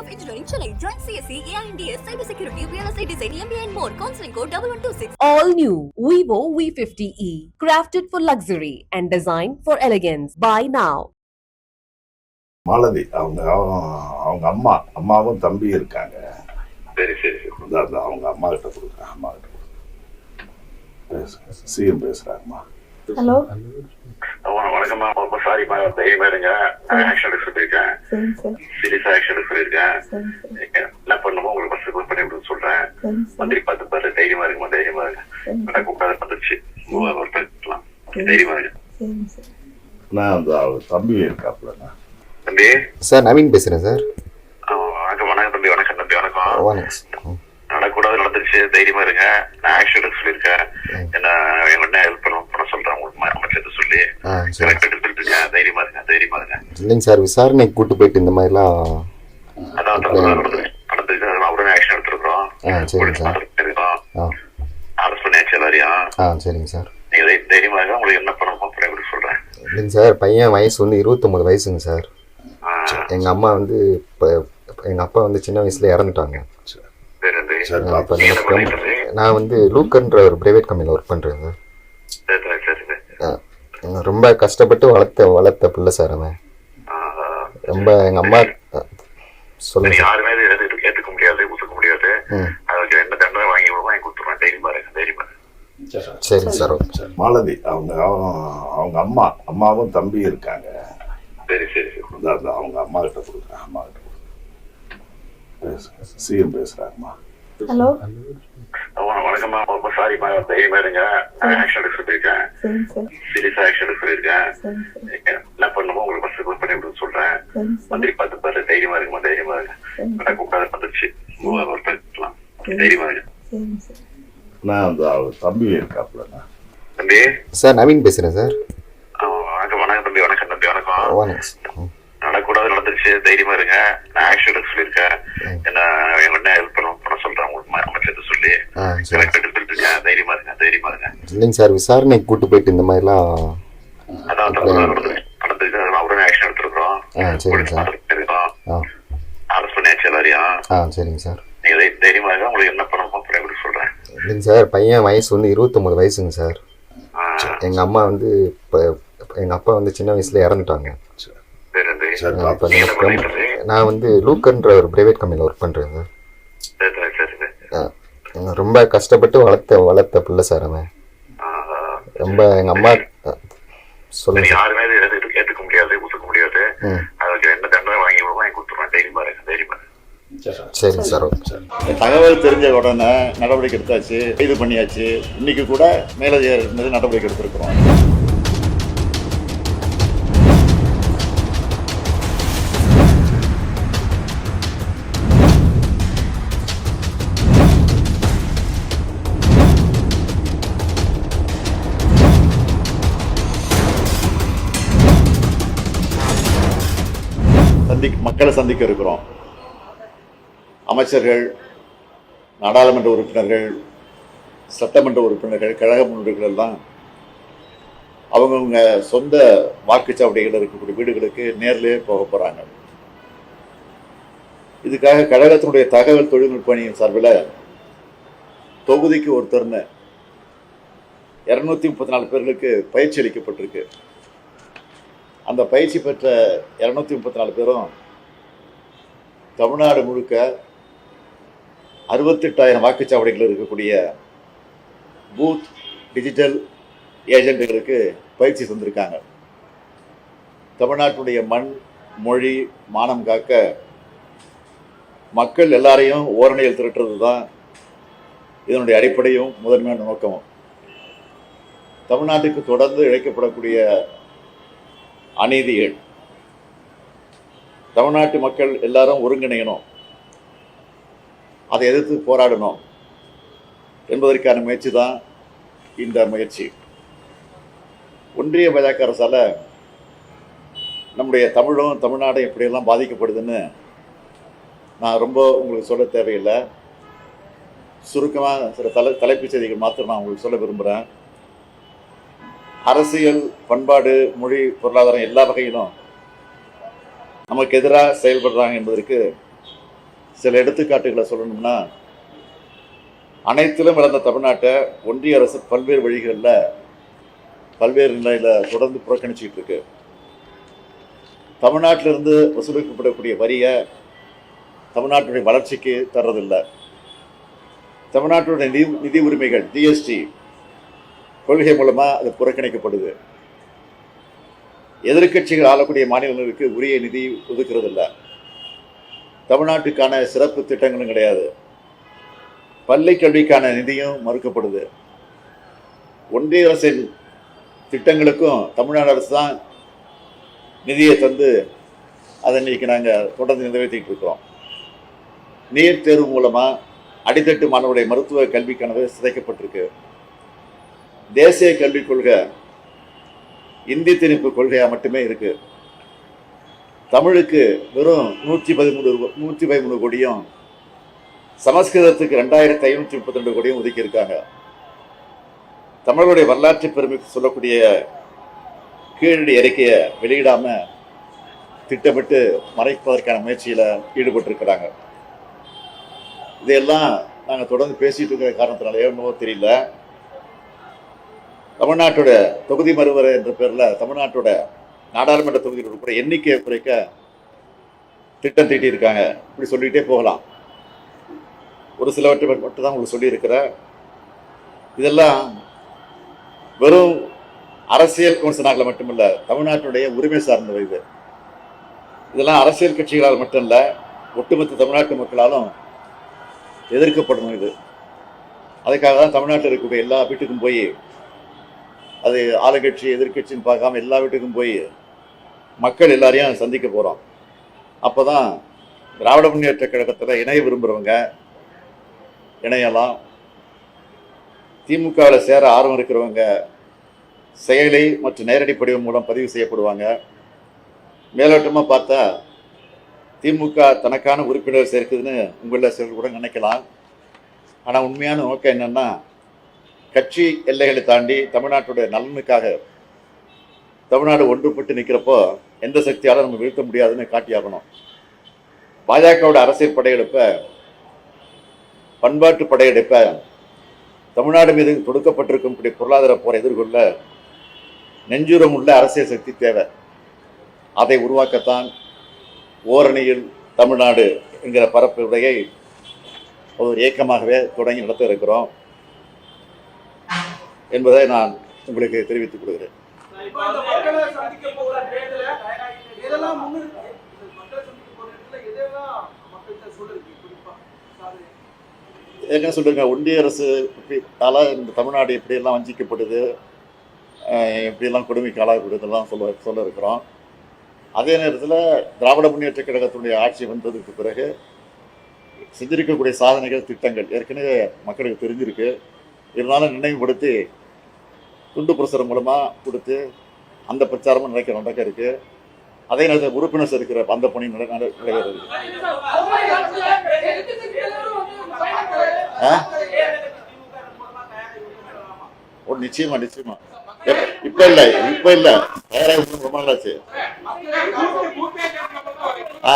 of Engineering, Chennai. Join CSE, AINDS, Cybersecurity, Real Estate Design, MBA and more. Counseling code 1126. All new Vivo V50e, crafted for luxury and designed for elegance. Buy now. Malathi அவங்க அவங்க- அம்மா அம்மாவும் தம்பி இருக்காங்க சரி சரி அவங்க அம்மா கிட்ட கொடுக்குறேன் அம்மா கிட்ட கொடுக்குறேன். பேசுங்க சிஎம் பேசுறாங்கம்மா ஹலோ வண- வணக்கம்மா. ரொம்ப சாரிம்மா தைரியமா இருங்க. ஆக்ஷன் எடுக்க சொல்லியிருக்கேன். சீரியஸா ஆக்ஷன் எடுக்க சொல்லியிருக்கேன். என்ன பண்ணுமோ உங்களுக்கு ஃபர்ஸ்ட் கால் பண்ணி விட சொல்றேன். மந்திரி பார்த்து பாரு. தைரியமா இருக்குமா தைரியமா இருங்க. வந்துருச்சு ஒரு பேசலாம் தைரியமா சார் நான் அந்த தம்பி தம்பி? சார் நவீன் வணக்கம் வணக்கம் தம்பி. வணக்கம் தம்பி. வணக்கம். நடக்கூடாது நடந்துருச்சு. தைரியமா இருங்க. நான் ஆக்ஷன் எடுக்க சொல்லியிருக்கேன் என்ன என்ன ஹெல்ப் பண்ண பண்ண சொல்றேன் உங்களுக்கு ம- அமைச்சர்கிட்ட சொல்லி ஆ சரி கரெக்ட் எடுத்துட்டு இருக்கேன் தைரியமா இருங்க தைரியமா இருங்க. இல்லைங்க சார் விசாரணைக்கு கூட்டு போயிட்டு இந்த மாதிரிலாம் அதான் உடனே ஆக்ஷன் எடுத்துருக்கோம் ஆ சரிங்க சார். அரெஸ்ட் பண்ணியாச்சு எல்லாரையும். ஆ சரிங்க சார். நீங்க தை- தைரியமா இருங்க உங்களுக்கு என்ன பண்ணணுமோ சொல்றேன். இல்லைங்க சார் பையன் வயசு வந்து இருபத்தொம்பது வயசுங்க சார். எங்கள் அம்மா வந்து இப்போ எங்கள் அப்பா வந்து சின்ன வயசில் இறந்துட்டாங்க? நான் வந்து லூக்கன்ற ஒரு ப்ரைவேட் கம்பெனியில் ஒர்க் பண்ணுறேன் சார். ரொம்ப கஷ்டப்பட்டு வளர்த்த வளர்த்த பிள்ளை சார் அவன். ரொம்ப எங்கள் அம்மா சொல்லுங்க யாருமே ஏத்துக்க முடியாது ஒத்துக்க முடியாது. அதுக்கு என்ன தண்டனை வாங்கி வாங்கி கொடுத்துருவேன் தைரியமா இருங்க தைரியமா சார் சரி, மாலதி அவங்க அவங்க- அம்மா அம்மாவும் தம்பி இருக்காங்க. சரி சரி அவங்க அம்மா கிட்ட கொடுக்குறேன் அம்மா கிட்ட கொடுக்குறேன். சிஎம் பேசுறாங்கம்மா. ஹலோ. வணக்கம்மா ரொம்ப சாரிம்மா தைரியமா இருங்க ஆக்ஷன் எடுக்க சொல்லியிருக்கேன். சார் சீரியஸா ஆக்ஷன் எடுக்க சொல்லியிருக்கேன். என்ன பண்ணுமோ உங்களுக்கு ஃபர்ஸ்ட் கால் பண்ணி விட சொல்றேன். மந்திரி பார்த்து பாரு தைரியமா இருக்குமா தைரியமா நான் கூப்பிடாத வந்துருச்சு. ஒரு பேசலாம் தைரியமா சார் நான் அந்த அவர் தம்பி இருக்காப்புலண்ணா. தம்பி? சார் நவீன் பேசுகிறேன் சார். வணக்கம் வணக்கம் தம்பி வணக்கம் தம்பி வணக்கம். வணக்கம் நடக்கூடாது நடந்துருச்சு. தைரியமா இருங்க. நான் ஆக்ஷன் எடுக்க சொல்லியிருக்கேன். என்ன என்ன ஹெல்ப் பண்ண பண்ண சொல்றேன் உங்களுக்கு ம- அமைச்சர்கிட்ட சொல்லி தைரியமா இருங்க தைரியமா இருங்க. இல்லைங்க சார் விசாரணைக்கு கூட்டு போயிட்டு இந்த மாதிரிலாம் அதான் உடனே ஆக்ஷன் எடுத்துருக்கோம் ஆ சரிங்க சார். அரெஸ்ட் பண்ணியாச்சு எல்லாரையும். ஆ சரிங்க சார். நீங்க தை- தைரியமா இருங்க உங்களுக்கு என்ன பண்ணணுமோ எப்படி சொல்றேன். இல்லைங்க சார் பையன் வயசு வந்து இருபத்தொம்பது வயசுங்க சார். எங்கள் அம்மா வந்து இப்போ எங்கள் அப்பா வந்து சின்ன வயசில் இறந்துட்டாங்க? நான் வந்து லூக்கன்ற ஒரு ப்ரைவேட் கம்பெனியில் ஒர்க் பண்ணுறேன் சார் சரி சரி சரி சரி ஆ, ரொம்ப கஷ்டப்பட்டு வளர்த்த வளர்த்த பிள்ளை சார் அவன். ஆ, ரொம்ப எங்கள் அம்மா சொல்லுங்க சார் யாருமே இதை ஏத்து- ஏத்துக்க முடியாது ஒத்துக்க முடியாது. அதுக்கு என்ன தண்டனை வாங்கி வாங்கி கொடுத்துருவேன் தைரியமா இருங்க தைரியமா சரிங்க சார் ஓகே தகவல் தெரிஞ்ச உடனே நடவடிக்கை எடுத்தாச்சு கைது பண்ணியாச்சு. இன்னைக்கு கூட மேலதிகாரி மீது நடவடிக்கை எடுத்திருக்கிறோம். மக்களை சந்திக்க இருக்கிறோம். அமைச்சர்கள் நாடாளுமன்ற உறுப்பினர்கள் சட்டமன்ற உறுப்பினர்கள் கழக முன்னோடிகள் எல்லாம் அவங்கவுங்க சொந்த வாக்குச்சாவடிகள் இருக்கக்கூடிய வீடுகளுக்கு நேரிலே போக போகிறாங்க இதுக்காக கழகத்தினுடைய தகவல் தொழில்நுட்ப அணியின் சார்பில் தொகுதிக்கு ஒருத்தர்னு இரநூத்தி முப்பத்தி நாலு பேர்களுக்கு பயிற்சி அளிக்கப்பட்டிருக்கு. அந்த பயிற்சி பெற்ற இரநூத்தி முப்பத்தி நாலு பேரும் தமிழ்நாடு முழுக்க அறுபத்தெட்டாயிரம் வாக்குச்சாவடிகள் இருக்கக்கூடிய பூத் டிஜிட்டல் ஏஜென்ட்டுகளுக்கு பயிற்சி தந்திருக்காங்க. தமிழ்நாட்டுடைய மண் மொழி மானம் காக்க மக்கள் எல்லாரையும் ஓரணியில் திரட்டுறது தான் இதனுடைய அடிப்படையும் முதன்மையான நோக்கமும். தமிழ்நாட்டுக்கு தொடர்ந்து இழைக்கப்படக்கூடிய அநீதிகள் தமிழ்நாட்டு மக்கள் எல்லாரும் ஒருங்கிணையணும். அதை எதிர்த்து போராடணும் என்பதற்கான முயற்சி தான் இந்த முயற்சி. ஒன்றிய பாஜக அரசால் நம்முடைய தமிழும் தமிழ்நாடும் எப்படியெல்லாம் பாதிக்கப்படுதுன்னு நான் ரொம்ப உங்களுக்கு சொல்ல தேவையில்லை. சுருக்கமாக சில தலை தலைப்புச் செய்திகள் மாத்திரம் நான் உங்களுக்கு சொல்ல விரும்புகிறேன் அரசியல் பண்பாடு மொழி பொருளாதாரம் எல்லா வகையிலும் நமக்கு எதிராக செயல்படுறாங்க என்பதற்கு சில எடுத்துக்காட்டுகளை சொல்லணும்னா அனைத்திலும் இழந்த தமிழ்நாட்டை ஒன்றிய அரசு பல்வேறு வழிகளில் பல்வேறு நிலையில் தொடர்ந்து புறக்கணிச்சிக்கிட்டு இருக்கு. தமிழ்நாட்டிலிருந்து வசூலிக்கப்படக்கூடிய வரியை தமிழ்நாட்டுடைய வளர்ச்சிக்கு தர்றதில்லை. தமிழ்நாட்டுடைய நிதி நிதி உரிமைகள் ஜிஎஸ்டி கொள்கை மூலமாக அது புறக்கணிக்கப்படுது. எதிர்க்கட்சிகள் ஆளக்கூடிய மாநிலங்களுக்கு உரிய நிதி ஒதுக்குறதில்ல. தமிழ்நாட்டுக்கான சிறப்பு திட்டங்களும் கிடையாது. பள்ளி கல்விக்கான நிதியும் மறுக்கப்படுது. ஒன்றிய அரசின் திட்டங்களுக்கும் தமிழ்நாடு அரசு தான் நிதியை தந்து அதை இன்னைக்கு நாங்கள் தொடர்ந்து நிறைவேற்றிட்டு இருக்கிறோம். நீர் தேர்வு மூலமாக அடித்தட்டு மாணவருடைய மருத்துவ கல்வி கனவு சிதைக்கப்பட்டிருக்கு. தேசிய கல்விக் கொள்கை இந்தி திணிப்பு கொள்கையாக மட்டுமே இருக்குது தமிழுக்கு வெறும் நூற்றி பதிமூணு நூற்றி பதிமூணு கோடியும் சமஸ்கிருதத்துக்கு ரெண்டாயிரத்தி ஐநூற்றி முப்பத்தி ரெண்டு கோடியும் ஒதுக்கியிருக்காங்க. தமிழருடைய வரலாற்று பெருமை சொல்லக்கூடிய கீழடி அறிக்கையை வெளியிடாமல் திட்டமிட்டு மறைப்பதற்கான முயற்சியில் ஈடுபட்டிருக்கிறாங்க. இதையெல்லாம் நாங்கள் தொடர்ந்து பேசிகிட்டு இருக்கிற காரணத்தினால என்னவோ தெரியல. தமிழ்நாட்டோட தொகுதி மறுவரை என்ற பேரில் தமிழ்நாட்டோட நாடாளுமன்ற தொகுதியில் கூட எண்ணிக்கையை குறைக்க திட்டம் தீட்டியிருக்காங்க. இப்படி சொல்லிகிட்டே போகலாம். ஒரு சிலவற்றை மட்டும் தான் உங்களுக்கு சொல்லியிருக்கிறேன். இதெல்லாம் வெறும் அரசியல் கவுன்சிலாக மட்டுமல்ல தமிழ்நாட்டுடைய உரிமை சார்ந்தவை இது. இதெல்லாம் அரசியல் கட்சிகளால் மட்டும் இல்லை ஒட்டுமொத்த தமிழ்நாட்டு மக்களாலும் எதிர்க்கப்படணும் இது. அதுக்காக தான் தமிழ்நாட்டில் இருக்கக்கூடிய எல்லா வீட்டுக்கும் போய் அது ஆளுங்கட்சி எதிர்கட்சின்னு பார்க்காம எல்லா வீட்டுக்கும் போய் மக்கள் எல்லாரையும் சந்திக்க போகிறோம் அப்போ தான் திராவிட முன்னேற்ற கழகத்தில் இணைய விரும்புகிறவங்க இணையலாம் திமுகவில் சேர ஆர்வம் இருக்கிறவங்க செயலி மற்றும் நேரடி படிவம் மூலம் பதிவு செய்யப்படுவாங்க. மேலோட்டமாக பார்த்தா திமுக தனக்கான உறுப்பினர் சேர்க்குதுன்னு உங்களில் சிலர் கூட நினைக்கலாம். ஆனால் உண்மையான நோக்கம் என்னன்னா கட்சி எல்லைகளை தாண்டி தமிழ்நாட்டுடைய நலனுக்காக தமிழ்நாடு ஒன்றுபட்டு நிற்கிறப்போ எந்த சக்தியாலும் நம்ம வீழ்த்த முடியாதுன்னு காட்டியாகணும். பாஜகவோட அரசியல் படையெடுப்பை பண்பாட்டு படையெடுப்பை தமிழ்நாடு மீது தொடுக்கப்பட்டிருக்கும் இப்படி பொருளாதார போரை எதிர்கொள்ள நெஞ்சுரம் உள்ள அரசியல் சக்தி தேவை. அதை உருவாக்கத்தான் ஓரணியில் தமிழ்நாடு என்கிற பரப்புரையை ஒரு இயக்கமாகவே தொடங்கி நடத்த இருக்கிறோம். என்பதை நான் உங்களுக்கு தெரிவித்துக் கொள்கிறேன். ஏற்கனவே சொல்லிருங்க ஒன்றிய அரசு இப்படியால இந்த தமிழ்நாடு எப்படியெல்லாம் வஞ்சிக்கப்படுது எப்படியெல்லாம் கொடுமைக்கு ஆளாகப்படுதெல்லாம் சொல்ல சொல்ல இருக்கிறோம். அதே நேரத்தில் திராவிட முன்னேற்ற கழகத்தினுடைய ஆட்சி வந்ததுக்கு பிறகு செஞ்சிருக்கக்கூடிய சாதனைகள் திட்டங்கள் ஏற்கனவே மக்களுக்கு தெரிஞ்சிருக்கு. இருந்தாலும் நினைவுபடுத்தி துண்டு பிரசுரம் மூலமாக கொடுத்து அந்த பிரச்சாரமும் நடக்க நடக்க இருக்கு. அதே நேரத்தில் உறுப்பினர் இருக்கிற அந்த பணி நட நடைபெறுது. ஆ? ஒரு நிச்சயமா நிச்சயமா. எப்- இப்ப இல்ல இப்ப இல்ல. தயாராக ரொம்ப நாளாச்சு. ஆ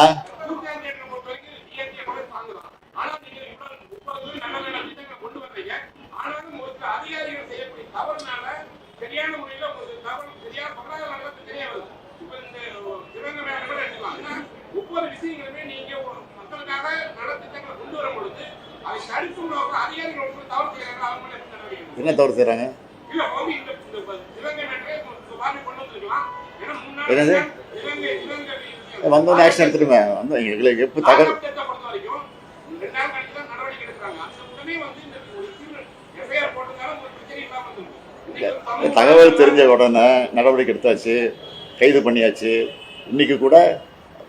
ஒவ்வொரு விஷயங்களுமே நீங்க ஒரு மக்களுக்காக நலத்திட்டங்களை கொண்டு வரும் பொழுது அதை தடுத்து அதிகாரிகள் தவறு செய்யறாங்க அவங்க மேல எப்படி நடவடிக்கை எடுக்கணும்? என்ன தவறு செய்றாங்க இல்ல வந்து இந்த இந்த ப- இலங்கை மேட்டரே இந்த மாதிரி கொண்டு வந்திருக்கலாம் ஏன்னா முன்னாடி என்னது? இலங்கை இலங்கை வந்தோடனே ஆக்ஷன் எடுத்துருங்க வந்து எங்களுக்கு எப்போ தகவல் ஆரம்பத்தை பொறுத்த வரைக்கும் ரெண்டு நாள் கழிச்சு தான் நடவடிக்கை எடுக்கிறாங்க அந்த உடனே வந்து இந்த ஒரு எஃப்ஐஆர் போட்டதால உங்களுக்கு பிரச்சனை இல்லாம இருந்தது இன்னைக்கு வந்து இந்த தகவல் தெரிஞ்ச உடனே நடவடிக்கை எடுத்தாச்சு கைது பண்ணியாச்சு. இன்னைக்கு கூட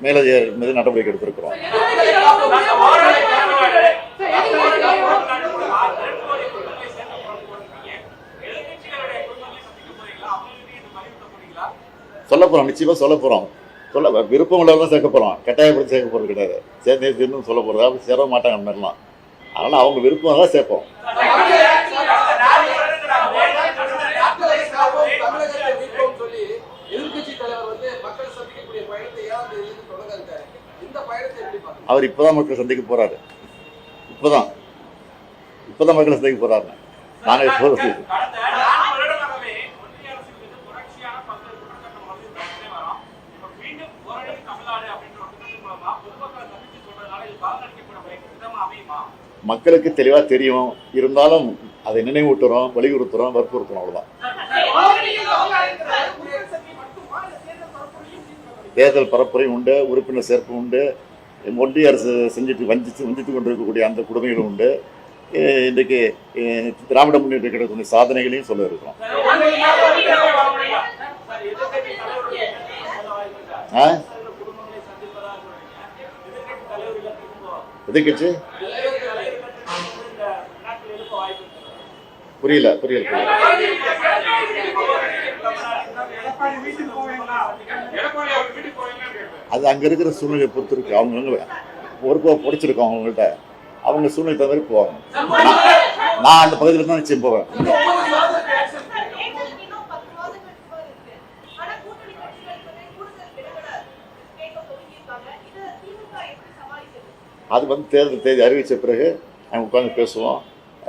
மேலதிகாரி மீது நடவடிக்கை எடுத்திருக்கிறோம். சொல்ல போகிறோம் நிச்சயமா சொல்ல போகிறோம் சொல்ல விருப்பம் உள்ளவங்க சேர்க்க போகிறோம் கட்டாயப்படுத்தி சேர்க்க போறது கிடையாது. சேர்ந்தே சேர்ந்து சொல்ல போறதா. அப்படி சேர மாட்டாங்க அந்த மாதிரிலாம். அதனால அவங்க விருப்பம் தான் சேர்ப்போம். அவர் இப்போதான் மக்களை சந்திக்க போறாரு. இப்போதான். இப்போதான் மக்களை சந்திக்க போறாரு. நாங்கள் இப்போ கடந்த நான்கு வருடமாகவே ஒன்றிய அரசின் மீது தொடர்ச்சியான பல்வேறு குற்றச்சாட்டு வந்து வரோம் இப்ப மீண்டும் ஓரளவு தமிழ்நாடு அப்படின்ற ஒரு திட்டத்தின் மூலமா பொதுமக்களை சந்திச்சு சொல்றதுனால இது பலனளிக்கப்பட விதமா அமையுமா மக்களுக்கு தெளிவாக தெரியும். இருந்தாலும் அதை நினைவூட்டுறோம் வலியுறுத்துறோம் வற்புறுத்துறோம் அவ்வளோதான் தேர்தல் பரப்புரையும் உண்டு உறுப்பினர் சேர்ப்பு உண்டு ஒன்றிய அரசு செஞ்சுட்டு வஞ்சித்து வஞ்சித்து கொண்டிருக்கக்கூடிய அந்த கொடுமைகளும் உண்டு. இன்றைக்கு திராவிட முன்னேற்ற கழகத்தினுடைய சாதனைகளையும் சொல்ல இருக்கிறோம். எதிர்கட்சி புரியல புரியல புரியல. அது அங்கே இருக்கிற சூழ்நிலையை பொறுத்திருக்கு. அவங்க பொறுப்பாக பிடிச்சிருக்கோம் அவங்கள்ட்ட. அவங்க சூழ்நிலை தவிர போவாங்க. நான் அந்த பகுதியில் தான் நிச்சயம் போவேன். அது வந்து தேர்தல் தேதி அறிவித்த பிறகு அவங்க உட்காந்து பேசுவோம்.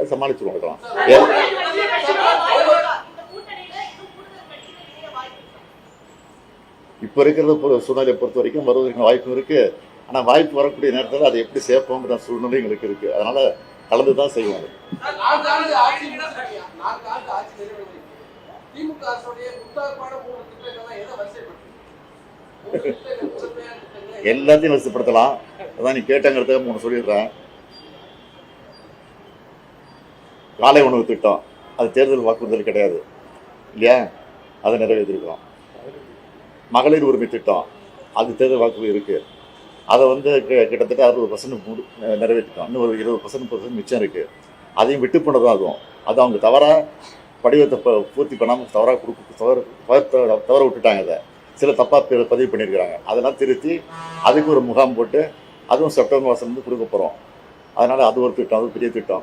சமாளிச்சுருவோம் அதெல்லாம் ஏ- இப்போ இருக்கிறத பொ- சூழ்நிலையை பொறுத்த வரைக்கும் வருவதற்கு வாய்ப்பு இருக்கு. ஆனால் வாய்ப்பு வரக்கூடிய நேரத்தில் அதை எப்படி சேர்ப்போங்கிற சூழ்நிலை எங்களுக்கு இருக்கு. அதனால கலந்து தான் செய்வோம் அது. நான்கு ஆண்டு ஆட்சி முடிச்சிருக்கீங்க. நான்கு ஆண்டு ஆட்சி நிறைவேறி திமுக அரசுடைய முத்தாய்ப்பான மூணு திட்டங்கள் எதை வரிசைப்படுத்து மூணு திட்டங்கள் முதன்மையான திட்டங்கள் எல்லாத்தையும் வசதிப்படுத்தலாம் அதான் நீ கேட்டங்கிறத மூணு சொல்லிடுறேன் காலை உணவு திட்டம். அது தேர்தல் வாக்குறுதல் கிடையாது. இல்லையா? அதை நிறைவேற்றிருக்கோம் மகளிர் உரிமை திட்டம். அது தேர்தல் வாக்குறுதி இருக்குது அதை வந்து கிட்டத்தட்ட அறுபது பர்சன்ட் நிறைவேற்றிட்டோம். இன்னும் ஒரு இருபது பர்சன்ட் பர்சன்ட் மிச்சம் இருக்குது அதையும் விட்டு போனதும் ஆகும் அது அவங்க தவறாக படிவத்தை ப- பூர்த்தி பண்ணாமல் தவறாக கொடுக்க தவற தவற விட்டுட்டாங்க அதை. சில தப்பாக பதிவு பண்ணியிருக்கிறாங்க. அதெல்லாம் திருத்தி அதுக்கு ஒரு முகாம் போட்டு அதுவும் செப்டம்பர் மாதம் வந்து கொடுக்க போகிறோம் அதனால் அது ஒரு திட்டம் அது பெரிய திட்டம்.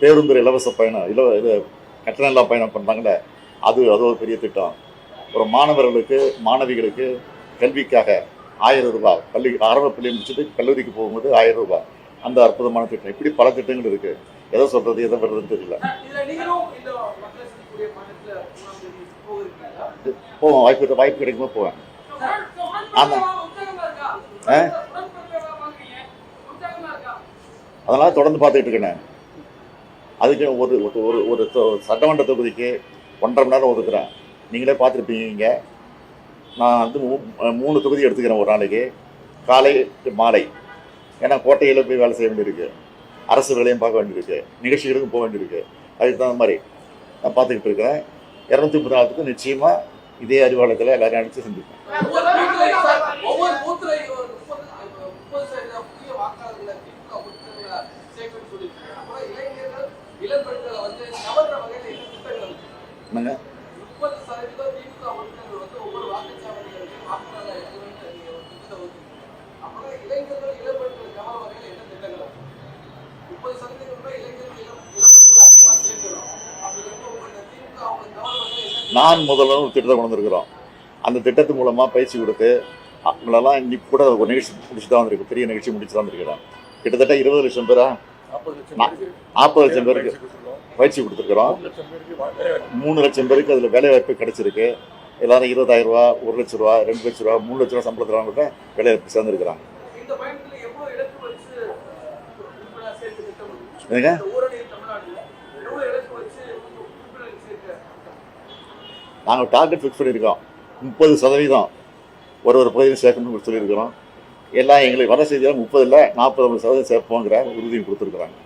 பேருந்து இலவச பயணம் இலவ இது கட்டணம் இல்லா பயணம் பண்ணுறாங்களே அது அது ஒரு பெரிய திட்டம். அப்புறம் மாணவர்களுக்கு மாணவிகளுக்கு கல்விக்காக ஆயிரம் ரூபாய் பள்ளி ஆரம்ப பள்ளி முடிச்சுட்டு கல்லூரிக்கு போகும்போது ஆயிரம் ரூபாய். அந்த அற்புதமான திட்டம். இப்படி பல திட்டங்கள் இருக்குது எதை சொல்கிறது எதை வர்றதுன்னு தெரியல. போவோம். வாய்ப்பு வாய்ப்பு கிடைக்கும்போது போவேன். ஆமா. ஆ? அதனால் தொடர்ந்து பார்த்துக்கிட்டு இருக்கேன். அதுக்கு ஒரு ஒரு- ஒரு ஒரு தொ- சட்டமன்ற தொகுதிக்கு ஒன்றரை மணி நேரம் ஒதுக்குறேன். நீங்களே பார்த்துருப்பீங்க நான் வந்து மூ- மூணு தொகுதி எடுத்துக்கிறேன் ஒரு நாளைக்கு. காலை மாலை. ஏன்னா கோட்டையில் போய் வேலை செய்ய வேண்டியிருக்கு. அரசு வேலையும் பார்க்க வேண்டியிருக்கு. நிகழ்ச்சிகளுக்கும் போக வேண்டியிருக்கு. அதுக்கு தகுந்த மாதிரி நான் பார்த்துக்கிட்டு இருக்கிறேன். இரநூத்தி முப்பது நாளுக்கு நிச்சயமாக இதே அறிவாளத்தில் எல்லாரையும் அடித்து செஞ்சுருக்கேன் ஒவ்வொரு பூத்துலையும் சார், ஒவ்வொரு பூத்துலையும் ஒரு முப்பது முப்பது சதவீதம் புதிய வாக்காளர்களை திமுக உறுப்பினர்களை சேர்க்கணும்னு சொல்லியிருக்காங்க அப்புறம் இளைஞர்கள் இளம் பெண்களை வந்து கவர்ற வகையில என்ன திட்டங்கள் இருக்கு என்னங்க முப்பது சதவீதம் திமுக உறுப்பினர்கள் வந்து ஒவ்வொரு வாக்குச்சாவடிகளுக்கு வாக்காளர்களை இறக்கணும்னு நீங்க ஒரு திட்டத்தை வகுத்துருக்கீங்க அப்புறம் இளைஞர்கள் இளம் பெண்களை கவர வகையில என்ன திட்டங்கள் இருக்கு முப்பது சதவீதம் கூட இளைஞர்கள் இளம் இளம் பெண்களை அதிகமா சேர்க்கணும் அப்படி இருக்கும் உங்க திமுக அவங்க கவர வகையில பண்ணுங்க நான் முதல்ல ஒரு திட்டத்தை கொண்டு வந்திருக்கிறோம் அந்த திட்டத்து மூலமாக பயிற்சி கொடுத்து அவங்களெல்லாம் இன்னைக்கு கூட ஒரு நிகழ்ச்சி முடிச்சு தான் வந்திருக்கு. பெரிய நிகழ்ச்சி முடிச்சு தான் வந்திருக்கிறேன். கிட்டத்தட்ட இருபது லட்சம் பேரா நாற்பது லட்சம் பேருக்கு பயிற்சி கொடுத்துருக்குறோம். மூணு லட்சம் பேருக்கு அதில் வேலை வாய்ப்பு கிடைச்சிருக்கு. எல்லாரும் இருபதாயிரம் ரூபா ஒரு லட்ச ரூபா ரெண்டு லட்ச ரூபா மூணு லட்ச ரூபா சம்பளத்தில் கூட வேலை வாய்ப்பு சேர்ந்துருக்குறாங்க? என்னங்க? நாங்கள் டார்கெட் ஃபிக்ஸ் பண்ணியிருக்கோம். முப்பது சதவீதம் ஒரு ஒரு பகுதியில் சேர்க்கணும்னு சொல்லியிருக்கிறோம். எல்லாம் எங்களுக்கு வர செய்தியாக முப்பதில் நாற்பது சதவீதம் சேர்ப்போங்கிற உறுதியும் கொடுத்துருக்குறாங்க.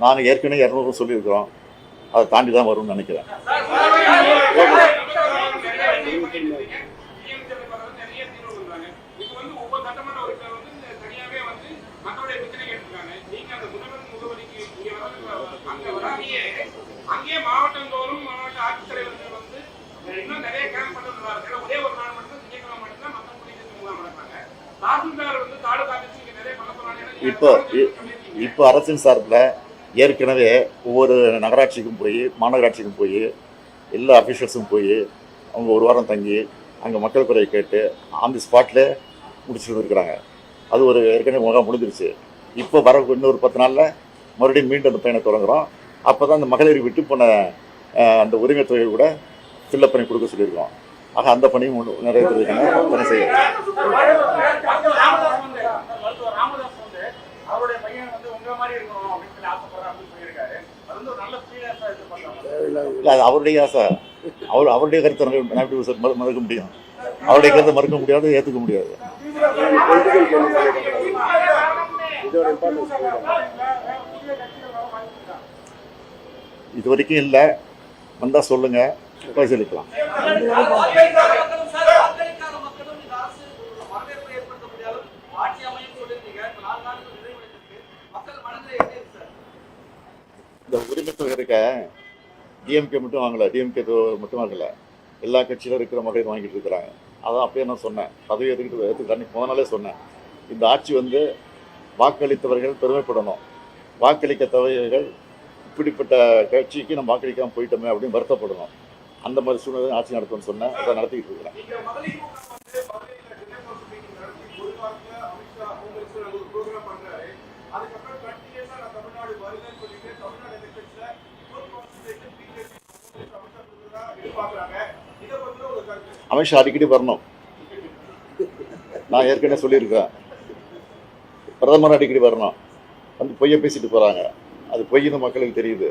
நாங்கள் ஏற்கனவே இரநூறு சொல்லியிருக்கிறோம். அதை தாண்டி தான் வரும்னு நினைக்கிறேன் நிறைய தீர்வு வந்தாங்க இப்போ வந்து ஒவ்வொரு சட்டமன்ற உறுப்பினர் வந்து இந்த தனியாவே வந்து மக்களுடைய பிரச்சனை கேட்டிருக்காங்க நீங்க அந்த முதல்வர் முகவரிக்கு இங்க வர அங்க வராமையே அங்கேயே மாவட்டந்தோறும் மாவட்ட ஆட்சித்தலைவர்கள் வந்து இன்னும் நிறைய கேம்ப் பண்ணுறாங்க ஒரே ஒரு நாள் மட்டும் திங்கட்கிழமை மட்டும் தான் மக்கள் குடிநீர் முகாம் நடப்பாங்க தாசில்தார் வந்து தாலுகா ஆஃபீஸ் இங்க நிறைய பண்ண போறாங்க இப்போ இ- இப்போ அரசின் சார்பில் ஏற்கனவே ஒவ்வொரு நகராட்சிக்கும் போய் மாநகராட்சிக்கும் போய் எல்லா அஃபிஷியல்ஸும் போய் அவங்க ஒரு வாரம் தங்கி அங்கே மக்கள் குறையை கேட்டு ஆன் தி ஸ்பாட்டில் முடிச்சுட்டு இருக்கிறாங்க அது ஒரு ஏற்கனவே முகம் முடிஞ்சிருச்சு. இப்போ வர இன்னொரு பத்து நாளில் மறுபடியும் மீண்டும் அந்த பயணம் தொடங்குறோம். அப்போ தான் அந்த மகளிர் விட்டு போன அந்த உரிமை தொகைகள் கூட ஃபில்லப் பண்ணி கொடுக்க சொல்லியிருக்கோம். ஆக அந்த பணியும் நிறைய நிறைவேற்றுறதுக்கான பணி மருத்துவர் ராமதாஸ் வந்து அவருடைய பையன் வந்து உங்க மாதிரி இருக்கணும் அப்படின்னு சொல்லி ஆசைப்படுறேன் அப்படின்னு சொல்லியிருக்காரு அது வந்து ஒரு நல்ல சீரியஸா இது பண்றாங்க இல்லை அது அவருடைய ஆசை. அவர் அவருடைய கருத்தை நம்ம மறுக்க முடியும். அவருடைய கருத்தை மறுக்க முடியாது ஏற்றுக்க முடியாது. இது வரைக்கும் இல்லை. வந்தால் சொல்லுங்கள் பரிசீலிக்கலாம். இந்த உரிமை தொகை இருக்க டிஎம்கே மட்டும் வாங்கலை. டிஎம்கே மட்டும் வாங்கலை. எல்லா கட்சியிலும் இருக்கிற மகளிர் வாங்கிட்டு இருக்கிறாங்க. அதான் அப்பயே நான் சொன்னேன். பதவி எடுத்துக்கிட்டு எடுத்துக்கிட்டு அன்னைக்கு முத நாளே சொன்னேன். இந்த ஆட்சி வந்து வாக்களித்தவர்கள் பெருமைப்படணும். வாக்களிக்க தவறுகள் இப்படிப்பட்ட கட்சிக்கு நம்ம வாக்களிக்காமல் போயிட்டோமே அப்படின்னு வருத்தப்படணும். அந்த மாதிரி சூழ்நிலை ஆட்சி நடத்தும்னு சொன்னேன். அதை நடத்திக்கிட்டு இருக்கிறேன் நீங்க மகளிர் கூட்டம் வந்து மகளிர்ல டிசம்பர் மீட்டிங் நடத்தி ஒரு வாரத்துல அமித்ஷா ஹோம் மினிஸ்டர் ஒரு ப்ரோக்ராம் பண்றாரு அதுக்கப்புறம் கண்டினியூஸா நான் தமிழ்நாடு வருதுன்னு சொல்லிட்டு தமிழ்நாடு எலெக்ஷன்ஸ்ல ஃபுல் கான்சன்ட்ரேஷன் பிஜேபி அமித்ஷா கொடுக்குறதா எதிர்பார்க்கறாங்க இதை பத்தி ஒரு கருத்து அமித்ஷா அடிக்கடி வரணும். நான் ஏற்கனவே சொல்லியிருக்கேன் பிரதமர் அடிக்கடி வரணும். வந்து பொய்யை பேசிட்டு போகிறாங்க அது பொய்ன்னு மக்களுக்கு தெரியுது.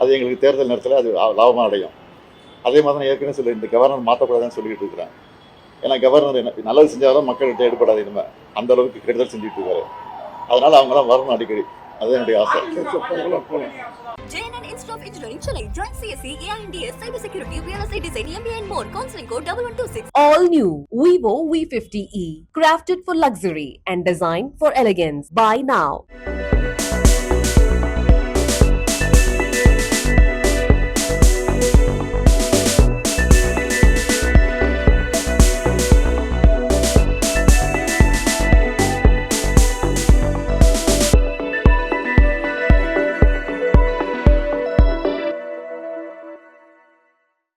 அது எங்களுக்கு தேர்தல் நேரத்தில் அது லாபமாக அடையும். அதே மாதிரி தான் ஏற்கனவே சொல்லி இந்த கவர்னர் மாற்றக்கூடாதுன்னு சொல்லிட்டு இருக்கிறேன். ஏன்னா கவர்னர் என்ன நல்லது செஞ்சாலும் மக்கள்கிட்ட ஈடுபடாது இனிமே. அந்த அளவுக்கு கெடுதல் செஞ்சுட்டு இருக்காரு. அதனால அவங்களாம் வரணும் அடிக்கடி. அது என்னுடைய ஆசை. JNN Institute of Engineering, Chennai. Join CSE, AINDS, Cybersecurity, Real Estate Design, MBA and more. Counseling code 1126. All new Vivo V50e, crafted for luxury and designed for elegance. Buy now.